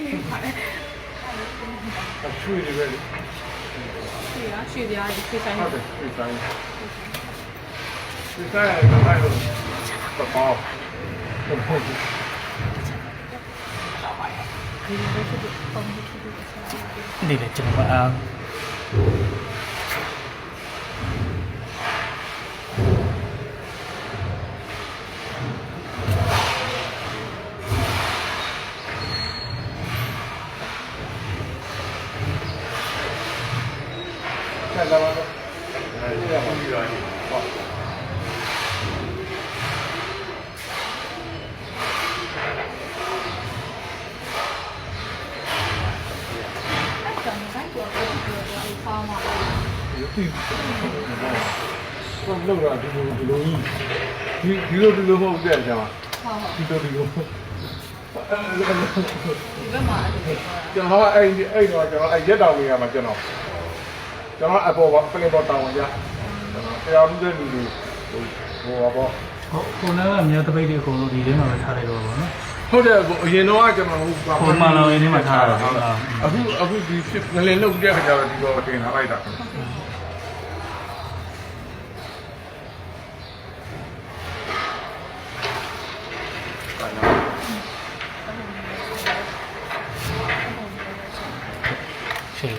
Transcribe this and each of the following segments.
အချွေတွေပဲလေချွေရချွေပြားဒီချွေဆိုင်ဟုတ်တယ်ချွေဆိုင်ချွေဆိုင်ကဘာလဲပပောဟုတ်ဟုတ်ဒီလိုပဲဖြစ်ပုံဖြစ်ဖြစ်နေလေကျွန်တော်အာ này là bao nhiêu? Đây, rồi. Không lâu rồi thì mình phải lưu ý Thì đâu thì lưu không dễ chào Thì đâu thì lưu không Thì đâu mà Cho nó anh, anh rồi cho nó anh biết đâu mình mà cho nó ကျွန်တော်အပေါ်ပါပလင်ပေါ်တောင်းပါကြာကျွန်တော်တရားမှုတဲ့လူတွေဟိုဟိုပါပေါ့ဟုတ်ကိုနားကအများတပိတ်တွေအကုန်လုံးဒီထဲမှာပဲထားလိုက်တော့ပါနော်ဟုတ်တယ်ကိုအရင်တော့ကကျွန်တော်ဟိုပါပုံမှန်လောက်ရင်းထဲမှာထားတာဟုတ်လားအခုအခုဒီဖြစ်ငလင်လောက်တဲ့ခါကျတော့ဒီတော့တင်ထားလိုက်တာရှင်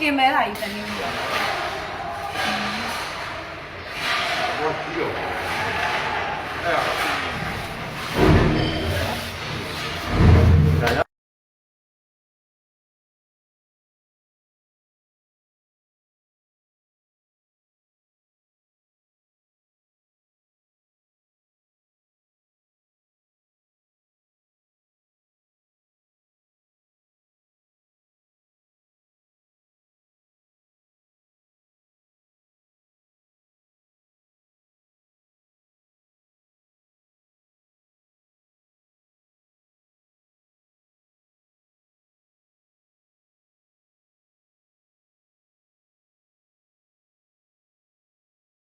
กินแม้ล่ะอีตะนี่ဟုတ်ပြီအဲ့ဒါ